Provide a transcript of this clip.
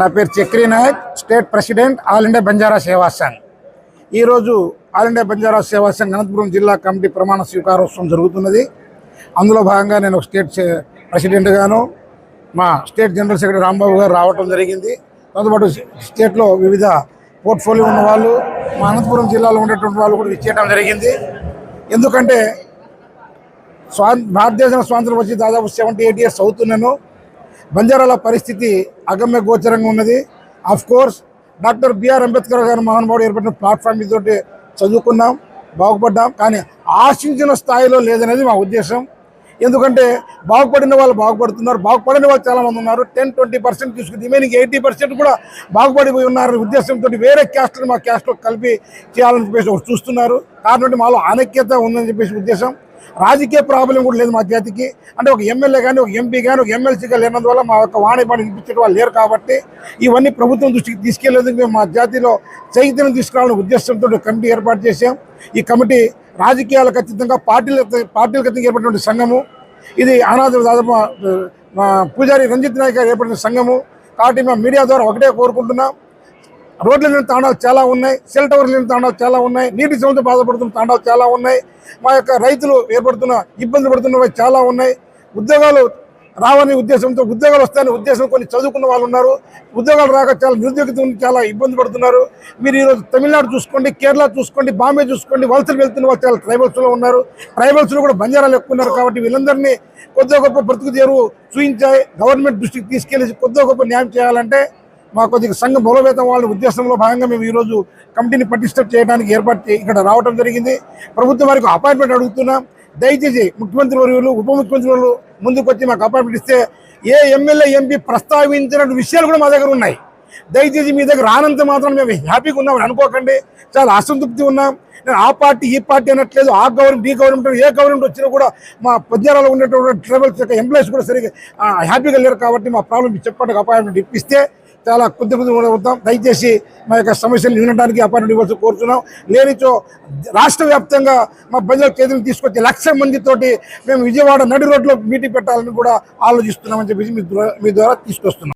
నా పేరు Chakri Naik state president all India Banjara Seva Sangh. ఈరోజు ఆల్ ఇండియా బంజారా సేవా సంఘ్ అనంతపురం జిల్లా కమిటీ ప్రమాణ స్వీకారోత్సవం జరుగుతున్నది. అందులో భాగంగా నేను ఒక స్టేట్ ప్రెసిడెంట్గాను మా స్టేట్ జనరల్ సెక్రటరీ రాంబాబు గారు రావటం జరిగింది. దాంతోపాటు స్టేట్లో వివిధ పోర్ట్ఫోలియో ఉన్న వాళ్ళు మా అనంతపురం జిల్లాలో ఉండేటువంటి వాళ్ళు కూడా విచ్చేయడం జరిగింది. ఎందుకంటే స్వా భారతదేశం స్వాతంత్రం వచ్చి దాదాపు సెవెంటీ ఎయిట్ ఇయర్స్ అవుతున్నాను. బంజారాల పరిస్థితి అగమ్య గోచరంగా ఉన్నది. Of course doctor BR Ambedkar garu మహానుభావుడు ఏర్పడిన ప్లాట్ఫామ్ తోటి చదువుకున్నాం బాగుపడ్డాం కానీ ఆశించిన స్థాయిలో లేదనేది మా ఉద్దేశం. ఎందుకంటే బాగుపడిన వాళ్ళు బాగుపడుతున్నారు బాగుపడిన వాళ్ళు చాలామంది ఉన్నారు. టెన్ ట్వంటీ పర్సెంట్ తీసుకుని రిమైనింగ్ ఎయిటీ పర్సెంట్ కూడా బాగుపడిపోయి ఉన్నారనే ఉద్దేశంతో వేరే క్యాస్ట్ని మా క్యాస్ట్లో కలిపి చేయాలని చెప్పేసి చూస్తున్నారు. కాబట్టి మాలో ఆనక్యత ఉందని చెప్పేసి ఉద్దేశం. రాజకీయ ప్రాబ్లం కూడా లేదు మా జాతికి. అంటే ఒక ఎమ్మెల్యే కానీ ఒక ఎంపీ కానీ ఒక ఎమ్మెల్సీ కానీ లేనందువల్ల మా యొక్క వాణిపాటి వినిపించే వాళ్ళు లేరు కాబట్టి ఇవన్నీ ప్రభుత్వం దృష్టికి తీసుకెళ్ళేందుకు మేము మా జాతిలో చైతన్యం తీసుకురావాలనే ఉద్దేశంతో కమిటీ ఏర్పాటు చేశాం. ఈ కమిటీ రాజకీయాలకు అతీతంగా పార్టీల పార్టీలకు అతీతంగా ఏర్పడినటువంటి సంఘము. ఇది అనాథ దాదాపు పూజారి రంజిత్ నాయక్ గారు ఏర్పడిన సంఘము. కాబట్టి మేము మీడియా ద్వారా ఒకటే కోరుకుంటున్నాం. రోడ్ల లేని తాండాలు చాలా ఉన్నాయి సెల్ టవర్లు లేని తాండాలు చాలా ఉన్నాయి నీటి సమస్య బాధపడుతున్న తాండాలు చాలా ఉన్నాయి. మా యొక్క రైతులు ఏర్పడుతున్న ఇబ్బంది పడుతున్నవి చాలా ఉన్నాయి. ఉద్యోగాలు రావని ఉద్దేశంతో ఉద్యోగాలు వస్తాయని ఉద్దేశం కొన్ని చదువుకున్న వాళ్ళు ఉన్నారు. ఉద్యోగాలు రాక చాలా నిరుద్యోగిత చాలా ఇబ్బంది పడుతున్నారు. మీరు ఈరోజు తమిళనాడు చూసుకోండి కేరళ చూసుకోండి బాంబే చూసుకోండి వలసలు వెళ్తున్న వాళ్ళు చాలా ట్రైబల్స్లో ఉన్నారు. ట్రైబల్స్లో కూడా బంజారాలు ఎక్కువ ఉన్నారు కాబట్టి వీళ్ళందరినీ కొద్దిగా గొప్ప బ్రతుకు చేరువు చూపించాయి. గవర్నమెంట్ దృష్టికి తీసుకెళ్ళి కొద్దిగా గొప్ప న్యాయం చేయాలంటే మా కొద్దిగా సంఘ బలోపేతం వాళ్ళ ఉద్దేశంలో భాగంగా మేము ఈరోజు కమిటీని పటిష్టం చేయడానికి ఏర్పాటు చే- ఇక్కడ రావడం జరిగింది. ప్రభుత్వం వారికి అపాయింట్మెంట్ అడుగుతున్నాం. దయచేసి ముఖ్యమంత్రి వర్యులు ఉప ముఖ్యమంత్రి వర్యులు ముందుకు వచ్చి మాకు అపాయింట్మెంట్ ఇస్తే ఏ ఎమ్మెల్యే ఎంపీ ప్రస్తావించిన విషయాలు కూడా మా దగ్గర ఉన్నాయి. దయచేసి మీ దగ్గర రానంత మాత్రం మేము హ్యాపీగా ఉన్నామని అనుకోకండి. చాలా అసంతృప్తి ఉన్నాం. నేను ఆ పార్టీ ఈ పార్టీ అనట్లేదు. ఆ గవర్నమెంట్ ఈ గవర్నమెంట్ ఏ గవర్నమెంట్ వచ్చినా కూడా మా పద్యాలలో ఉండేటువంటి ట్రైబల్స్ యొక్క ఎంప్లాయీస్ కూడా సరిగ్గా హ్యాపీగా లేరు కాబట్టి మా ప్రాబ్లం చెప్పడానికి అపాయింట్మెంట్ ఇప్పిస్తే చాలా కొద్ది కొద్ది కూడా అవుతాం దయచేసి మా యొక్క సమస్యలు వినడానికి అపాయింట్మెంట్ ఇవ్వాల్సి కోరుతున్నాం లేనిచో రాష్ట్ర వ్యాప్తంగా మా ప్రజల చేతులు తీసుకొచ్చి లక్ష మందితోటి మేము విజయవాడ నడి రోడ్లో మీటింగ్ పెట్టాలని కూడా ఆలోచిస్తున్నామని చెప్పేసి మీ ద్వారా మీ ద్వారా తీసుకొస్తున్నాం.